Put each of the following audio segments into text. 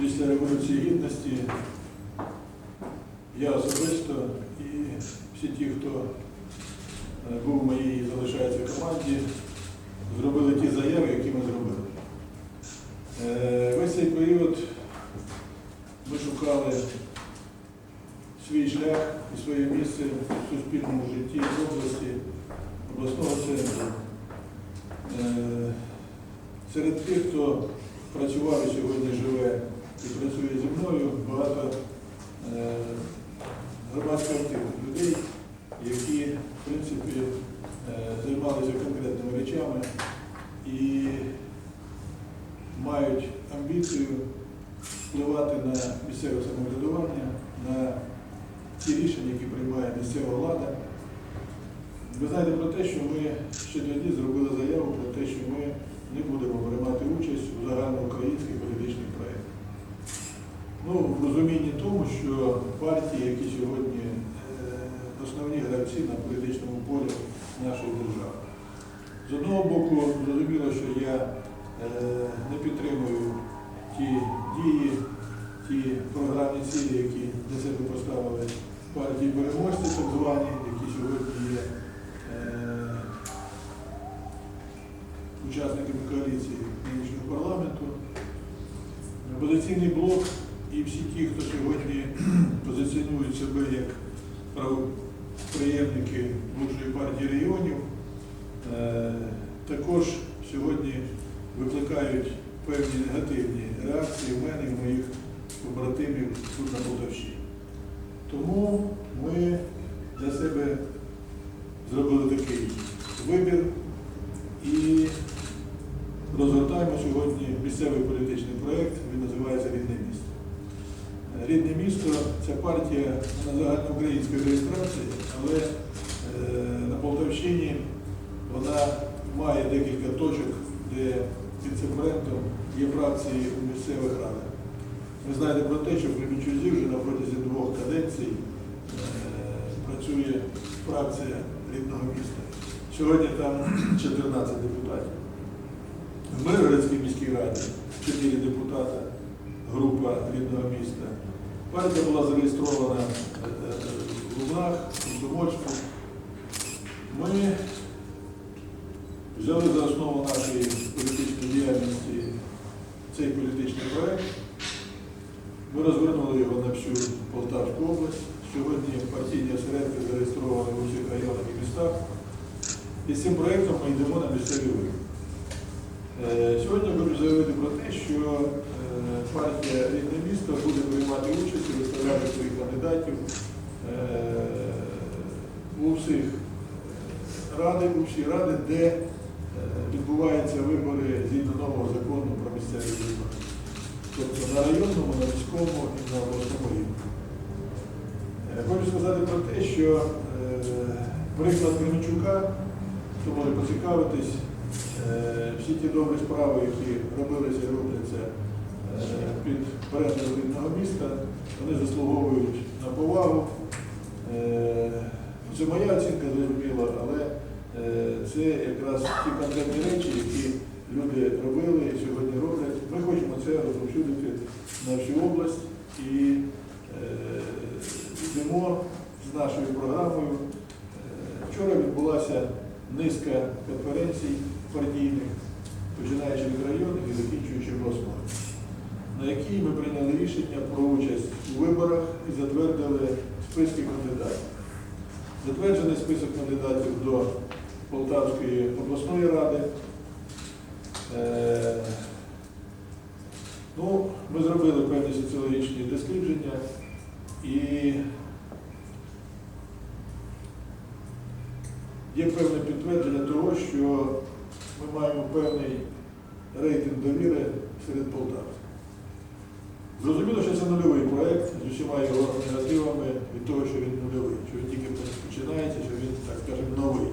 після Революції Гідності я особисто і всі ті, хто е, був в моїй і залишається в команді, зробили ті заяви, які ми зробили. Е, Весь цей період ми шукали свій шлях і своє місце в суспільному житті в області, обласного центру. Е, Серед тих, хто працював і сьогодні живе і працює зі мною, багато е, громадсько активних людей, які, в принципі, е, займалися конкретними речами і мають амбіцію впливати на місцеве самоврядування, на ті рішення, які приймає місцева влада. Ви знаєте про те, що ми ще тоді зробили заяву про те, що ми не будемо приймати участь у загальноукраїнських політичних проєктах. Ну, в розумінні тому, що партії, які сьогодні е, основні гравці на політичному полі нашої держави. З одного боку, зрозуміло, що я е, не підтримую ті дії, ті програмні цілі, які для себе поставили партії переможці, так звані, які сьогодні є е, учасниками коаліції нинішнього парламенту. Опозиційний блок всі ті, хто сьогодні позиціонують себе як правоприємники лучшої партії регіонів, е, також сьогодні викликають певні негативні реакції в мене і моїх побратимів тут на Полтавщині. Тому ми для себе зробили такий вибір і розгортаємо сьогодні місцевий політичний проєкт, він називається Рідне місто. Рідне місто це партія на загальноукраїнської реєстрації, але е, на Полтавщині вона має декілька точок, де під цим брендом є фракції у місцевих радах. Ви знаєте про те, що в Кременчузі вже на протязі двох каденцій е, працює фракція рідного міста. Сьогодні там 14 депутатів. В Миргородській міській раді 4 депутата, група рідного міста. Партія була зареєстрована е, е, в Лугах, в Комсомольську. Ми взяли за основу нашої політичної діяльності цей політичний проект. Ми розвернули його на всю Полтавську область. Сьогодні партійні осередки зареєстровані в усіх районах і містах. І з цим проєктом ми йдемо на місцеві вибори. Е, Сьогодні хочу заявити про те, що партія Рідне місто буде приймати участь і виставляти своїх кандидатів е, у всіх ради, у всі ради, де е, відбуваються вибори згідно нового закону про місцеві вибори. Тобто на районному, на міському і на обласному рівні. Е, Хочу сказати про те, що е, приклад Кременчука, хто може поцікавитись, е, всі ті добрі справи, які робилися і робляться е, під брендом рідного міста, вони заслуговують на повагу. Е, Це моя оцінка зрозуміла, але е, це якраз ті конкретні речі, які люди робили і сьогодні роблять. Ми хочемо це розповсюдити на всю область і е, йдемо з нашою програмою. Вчора відбулася низка конференцій партійних, починаючи від районних і закінчуючи обласною, на якій ми прийняли рішення про участь у виборах і затвердили списки кандидатів. Затверджений список кандидатів до Полтавської обласної ради. Е, Ну, ми зробили певні соціологічні дослідження і є певне підтвердження того, що ми маємо певний рейтинг довіри серед полтавців. Зрозуміло, що це нульовий проєкт з усіма його негативами від того, що він нульовий, що він тільки починається, що він, так скажемо, новий.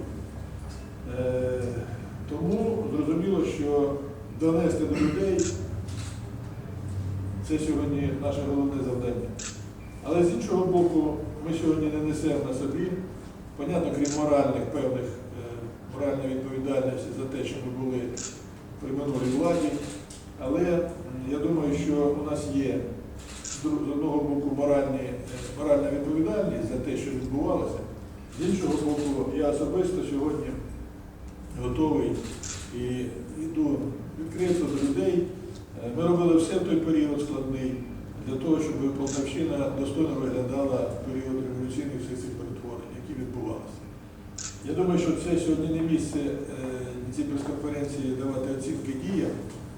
Е, тому зрозуміло, що донести до людей це сьогодні наше головне завдання. Але з іншого боку, ми сьогодні не несемо на собі, понятно, крім моральних певних е, моральної відповідальності за те, що ми були при минулій владі, Але я думаю, що у нас є з одного боку моральні, е, моральна відповідальність за те, що відбувалося. З іншого боку, я особисто сьогодні готовий і йду відкрито до людей. Е, Ми робили все в той період складний для того, щоб Полтавщина достойно виглядала в період революційних всіх цих перетворень, які відбувалися. Я думаю, що це сьогодні не місце е, цій прес-конференції давати оцінки діям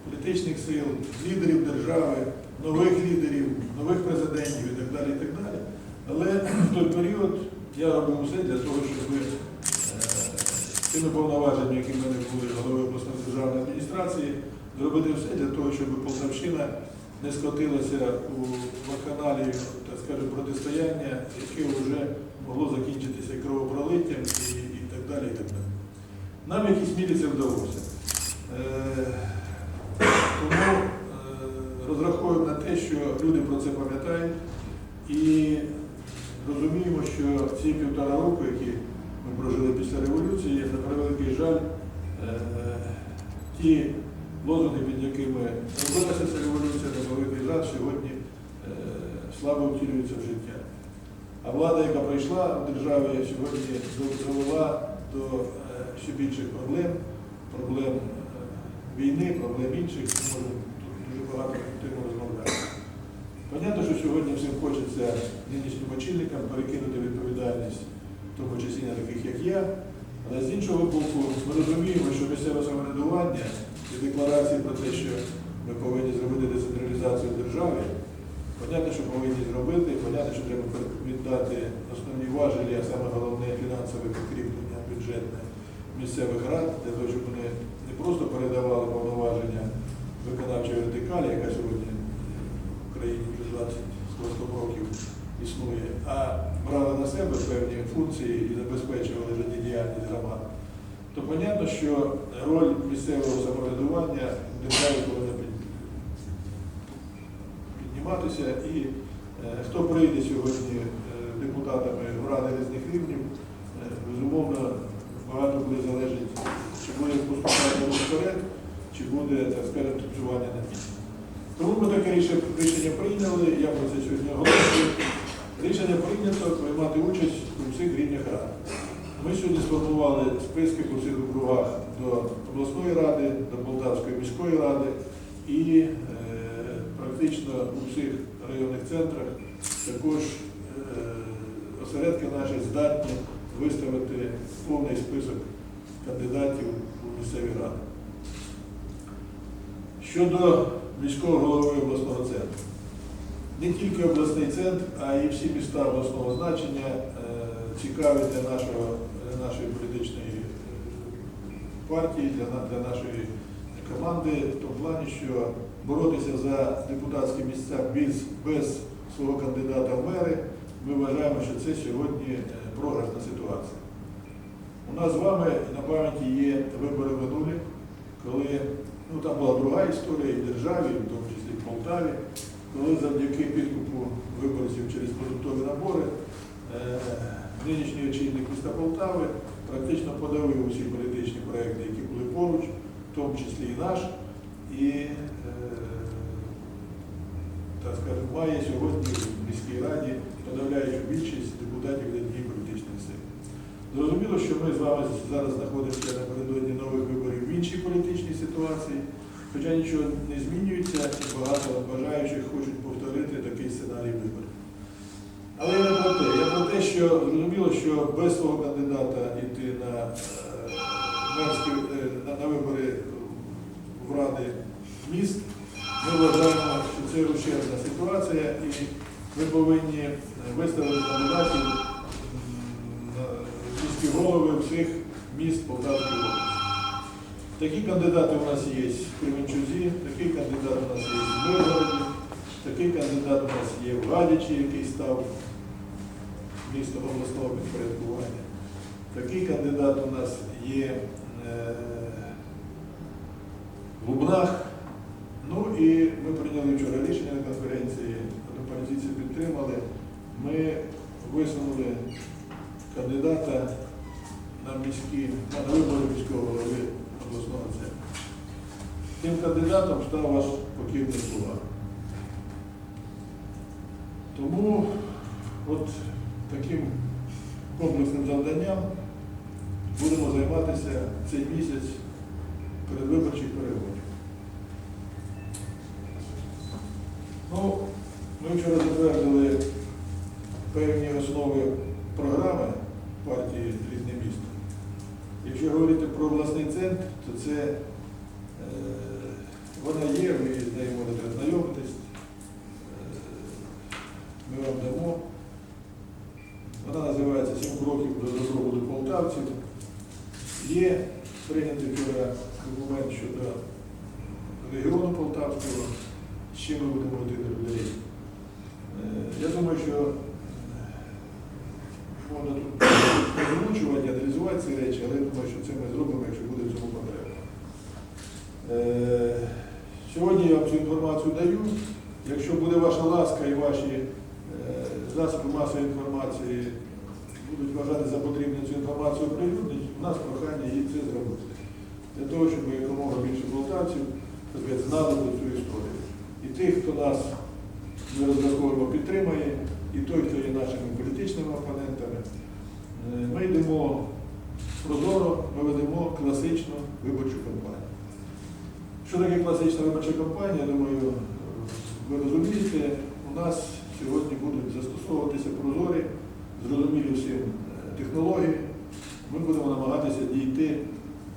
політичних сил, лідерів держави, нових лідерів, нових президентів і так далі. І так далі. Але в той період я робив все для того, щоб е, тими повноваженнями, які в мене були голови обласної державної адміністрації, зробити все для того, щоб Полтавщина не скотилася у вакханалію, так скажемо, протистояння, яке вже могло закінчитися кровопролиттям і, і так далі. І так далі. Нам в якійсь мірі це вдалося. Тому е, розраховуємо на те, що люди про це пам'ятають і розуміємо, що ці півтора року, які ми прожили після революції, на превеликий жаль, е, ті лозунги, під якими робилася ця революція, на превеликий жаль, сьогодні е, слабо втілюються в життя. А влада, яка прийшла в державі, сьогодні довела до ще більших проблем, проблем війни, проблем інших, ми можемо дуже багато тему розмовляти. Понятно, що сьогодні всім хочеться нинішнім очільникам перекинути відповідальність, в тому числі на таких, як я. Але з іншого боку, ми розуміємо, що місцеве самоврядування і декларації про те, що ми повинні зробити децентралізацію в державі, понятно, що повинні зробити, понятно, що треба віддати основні важелі, а саме головне фінансове підкріплення бюджетне місцевих рад, для того, щоб вони не просто передавали повноваження виконавчої вертикалі, яка сьогодні в Україні вже 20 з хвостом років існує, а брали на себе певні функції і забезпечували життєдіяльність громад, то понятно, що роль місцевого самоврядування державі повинна підніматися. І е, хто прийде сьогодні е, депутатами в ради різних рівнів, е, безумовно, багато буде залежить, поступати вперед, чи буде, так скажемо, тупцювання на місці. Тому ми таке рішення прийняли, я про це сьогодні оголошую. Рішення прийнято приймати участь у всіх рівнях ради. Ми сьогодні сформували списки по всіх округах до обласної ради, до Полтавської міської ради і е, практично у всіх районних центрах також е, осередки наші здатні виставити повний список кандидатів місцеві ради. Щодо міського голови обласного центру. Не тільки обласний центр, а й всі міста обласного значення е, цікаві для, нашого, для нашої політичної е, партії, для, для нашої команди, в тому плані, що боротися за депутатські місця без, без свого кандидата в мери, ми вважаємо, що це сьогодні е, програшна ситуація. У нас з вами на пам'яті є вибори минулі, коли ну, там була друга історія і в державі, в тому числі в Полтаві, коли завдяки підкупу виборців через продуктові набори е, нинішній очільник міста Полтави практично подавив усі політичні проекти, які були поруч, в тому числі і наш, і е, так скажемо, має сьогодні в міській раді подавляючу більшість депутатів від однієї політичної сили. Зрозуміло, що ми з вами зараз знаходимося напередодні нових виборів в іншій політичній ситуації, хоча нічого не змінюється, і багато бажаючих хочуть повторити такий сценарій виборів. Але я не про те. Я про те, що зрозуміло, що без свого кандидата йти на, е, е, на, на вибори в ради міст, ми вважаємо, що це ущербна ситуація, і ми повинні виставити кандидатів міські голови всіх міст Полтавської області. Такі кандидати у нас є в Кременчузі, такий кандидат у нас є в Миргороді, такий кандидат у нас є в Гадячі, який став містом обласного підпорядкування. Такий кандидат у нас є е, в Лубнах. Ну і ми прийняли вчора рішення на конференції, одну підтримали. Ми висунули кандидата на міські, на вибори міського голови обласного центру. Тим кандидатом став ваш покірний слуга. Тому от таким комплексним завданням будемо займатися цей місяць передвиборчих перегонів. Ну, ми вчора затвердили певні основи програми партії Рідне місто. Якщо говорити про обласний центр, то це е, вона є, ви з нею можете ознайомитись. Е, Ми дамо. Вона називається «Сім кроків до добробуту полтавців. Є прийнятий вчора документ щодо регіону Полтавського, з чим ми будемо водити людей. Е, Я думаю, що е, можна тут озвучувати, аналізувати ці речі, але я думаю, що це ми зробимо, якщо буде в цьому потреба. Е, Сьогодні я вам цю інформацію даю. Якщо буде ваша ласка і ваші засоби масової інформації будуть вважати за потрібне цю інформацію оприлюднити, у нас прохання її це зробити. Для того, щоб якомога більше полтавців так знали цю історію. І тих, хто нас ми розраховуємо, підтримає, і той, хто є нашими політичними опонентами, Е, ми йдемо прозоро, ми ведемо класичну виборчу кампанію. Що таке класична виборча кампанія, я думаю, е, ви розумієте, у нас сьогодні будуть застосовуватися прозорі, зрозумілі всім е, технології. Ми будемо намагатися дійти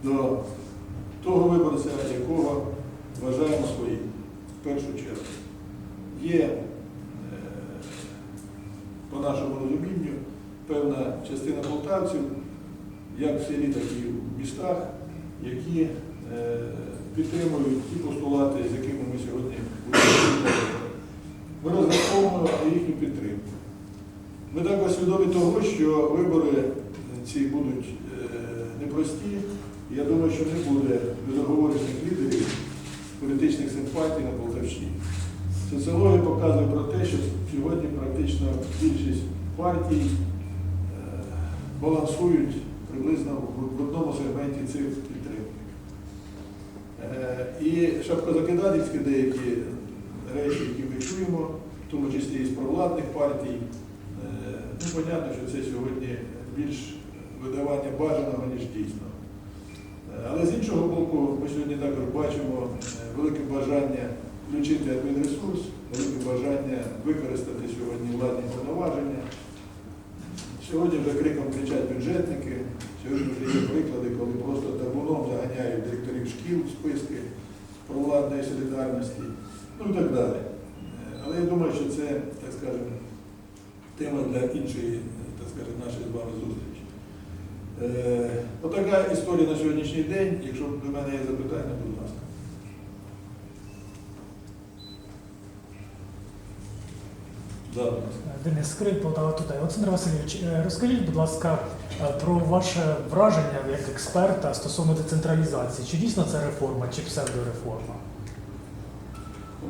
до того виборця, якого вважаємо своїм в першу чергу. Є, е, по нашому розумінню, певна частина полтавців, як в селі, так і в містах, які е, підтримують ті постулати, з якими ми сьогодні будемо. Ми розраховуємо на їхню підтримку. Ми також свідомі того, що вибори ці будуть е, непрості. Я думаю, що не буде безоговорених лідерів політичних симпатій на Полтавщині. Соціологія показує про те, що сьогодні практично більшість партій е, балансують приблизно в одному сегменті цих підтримки. Е, І шапкозакидательські деякі речі, які ми чуємо, в тому числі і з провладних партій, е, ну, понятно, що це сьогодні більш видавання бажаного, ніж дійсного. Е, Але з іншого боку, ми сьогодні також бачимо е, велике бажання включити адмінресурс, велике бажання використати сьогодні владні повноваження. Сьогодні вже криком кричать бюджетники, сьогодні вже є приклади, коли просто табуном заганяють директорів шкіл в списки провладної солідарності, ну і так далі. Е, думаю, що це, так скажемо, тема для іншої, так скажемо, нашої з вами зустрічі. Е, Отака історія на сьогоднішній день. Якщо до мене є запитання, будь ласка. Да. Денис Скрип, Полтава Тутай. Олександр Васильович, е, розкажіть, будь ласка, е, про ваше враження як експерта стосовно децентралізації. Чи дійсно це реформа, чи псевдореформа?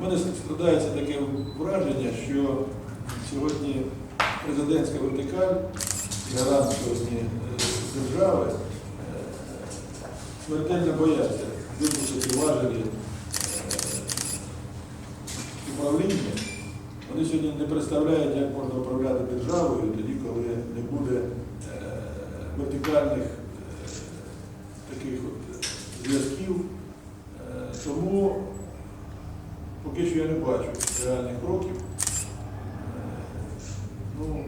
У мене складається таке враження, що сьогодні президентська вертикаль, гарант сьогодні е, держави, е, смертельно бояться випустити важелі е, управління. Вони сьогодні не представляють, як можна управляти державою тоді, коли не буде вертикальних таких от зв'язків. Тому Поки що я не бачу реальних кроків. Е, Ну,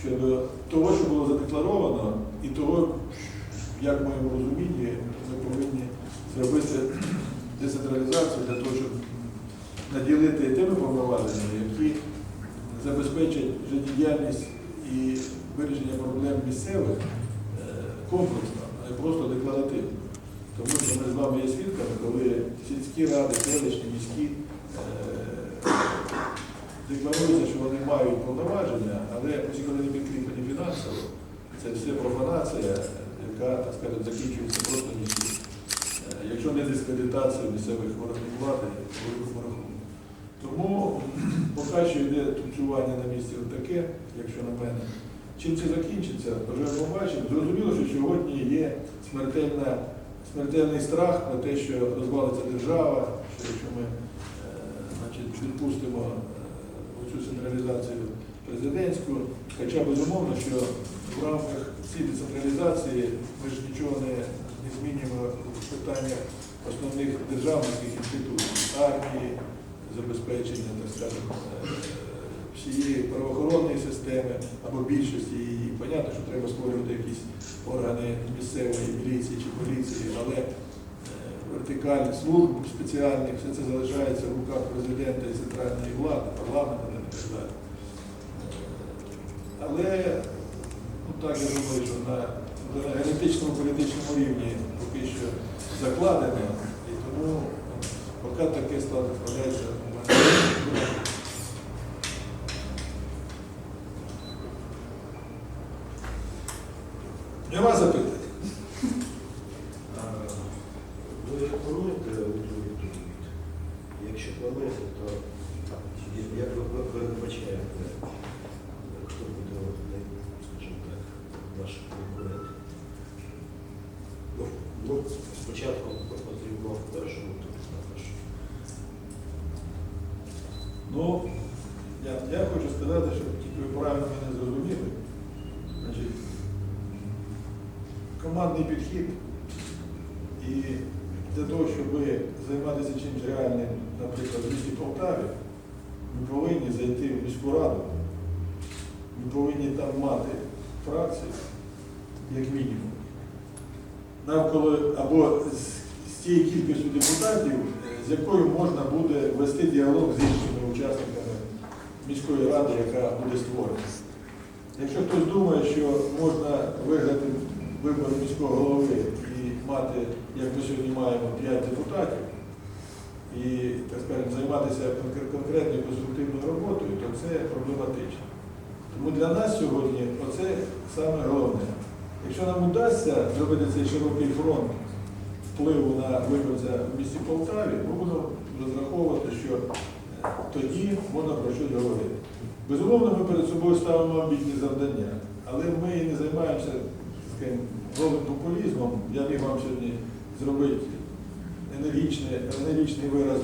щодо того, що було задекларовано, і того, як в моєму розумінні ми повинні зробити децентралізацію для того, щоб наділити тими повноваженнями, які забезпечать життєдіяльність і вирішення проблем місцевих е, комплексно, а не просто декларативно. Тому що ми з вами є свідками, коли сільські ради, селищні, міські е, декларуються, що вони мають повноваження, але оскільки не підкріплені фінансово, це все профанація, яка, так сказати, закінчується просто ніщо. Е, Якщо не дискредитація місцевих влади, по великому рахунку. Тому поки що йде тупцювання на місці таке, якщо на мене. Чим це закінчиться, вже побачимо. Зрозуміло, що сьогодні є смертельна смертельний страх про те, що розвалиться держава, що якщо ми е, значить, відпустимо е, цю централізацію президентську, хоча безумовно, що в рамках цієї децентралізації ми ж нічого не, не змінюємо в питаннях основних державницьких інституцій, армії, забезпечення, так скажемо, е, всієї правоохоронної системи або більшості її. Понятно, що треба створювати якісь органи місцевої міліції чи поліції, але е, вертикаль служб спеціальних, все це залишається в руках президента і центральної влади, парламенту і так далі. Але ну, так я думаю, що на, генетичному політичному рівні поки що закладене, і тому поки таке складається у мене. Нема запитань? Ви плануєте другий? Якщо плануєте, то як ви ви хто буде, скажімо так, ваш конкурент? Ну, ну, спочатку потрібно в першому турі, також. Ну, я, я хочу сказати, щоб тільки ви правильно мене зрозуміли. Значить, командний підхід і для того, щоб займатися чимось реальним, наприклад, в місті Полтаві, ми повинні зайти в міську раду, ми повинні там мати фракцію, як мінімум. Навколо або з, тією кількістю депутатів, з якою можна буде вести діалог з іншими учасниками міської ради, яка буде створена. Якщо хтось думає, що можна виграти вибори міського голови і мати, як ми сьогодні маємо, 5 депутатів, і, так скажемо, займатися конкретною конструктивною роботою, то це проблематично. Тому для нас сьогодні оце саме головне. Якщо нам вдасться зробити цей широкий фронт впливу на виборця в місті Полтаві, ми будемо розраховувати, що е, тоді можна про щось говорити. Безумовно, ми перед собою ставимо амбітні завдання, але ми не займаємося скажімо, голим популізмом. Я міг вам сьогодні зробити енергічний, енергічний вираз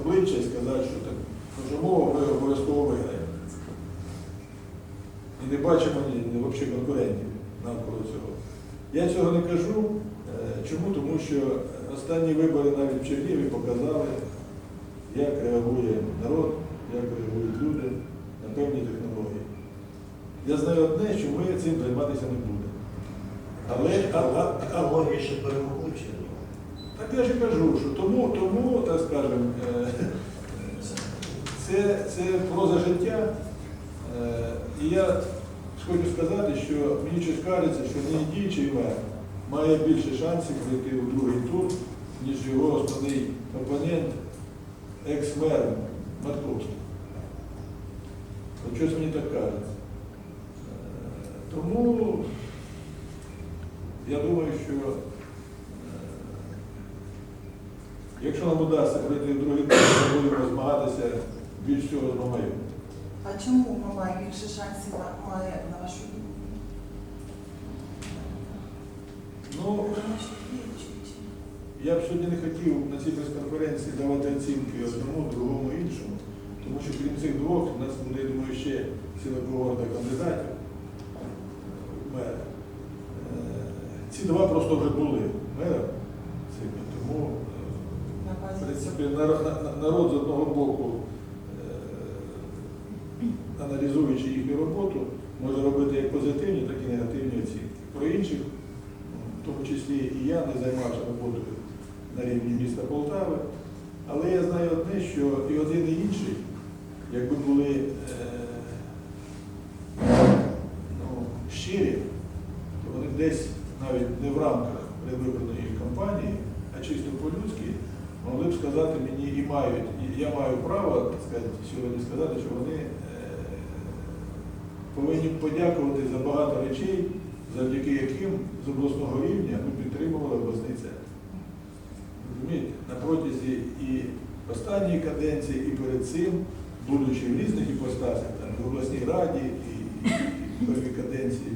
обличчя і сказати, що так, мова ми обов'язково виграємо. І не бачимо ні, взагалі конкурентів навколо цього. Я цього не кажу. Е, Чому? Тому що останні вибори навіть в Чернігові показали, як реагує народ, як реагують люди на певні технології. Я знаю одне, що ми цим займатися не будемо. Але, а, а, а, ще перемогли так я ж і кажу, що тому, тому так скажемо, е, це, це проза життя. Е, І я хочу сказати, що мені щось кажеться, що не діючий мер має більше шансів прийти у другий тур, ніж його основний опонент, екс-мер Матковський. От щось мені так кажеться. Е, Тому я думаю, що е, якщо нам вдасться пройти в другий тур, ми будемо змагатися більш всього з Мамаєм. А чому має більше шансів на- має на вашу думку? Ну, я б сьогодні не хотів на цій прес-конференції давати оцінки одному, другому, іншому, тому що крім цих двох, у нас я думаю, ще ціла когорта кандидатів. Е, Ці два просто вже були. Тому е, В принципі, нар- на- на- народ з одного боку, е, аналізуючи їхню роботу, може робити як позитивні, так і негативні оцінки. Про інших, в тому числі і я, не займався роботою на рівні міста Полтави, але я знаю одне, що і один, і інший, якби були е, ну, щирі, то вони десь навіть не в рамках предвиборної кампанії, а чисто по-людськи могли б сказати мені і мають, і я маю право так сказати, сьогодні сказати, що вони е, повинні подякувати за багато речей, завдяки яким з обласного рівня ми підтримували обласний центр. Розумієте, на протязі і останньої каденції, і перед цим, будучи в різних іпостасях, там, і в обласній раді, і, і в первій каденції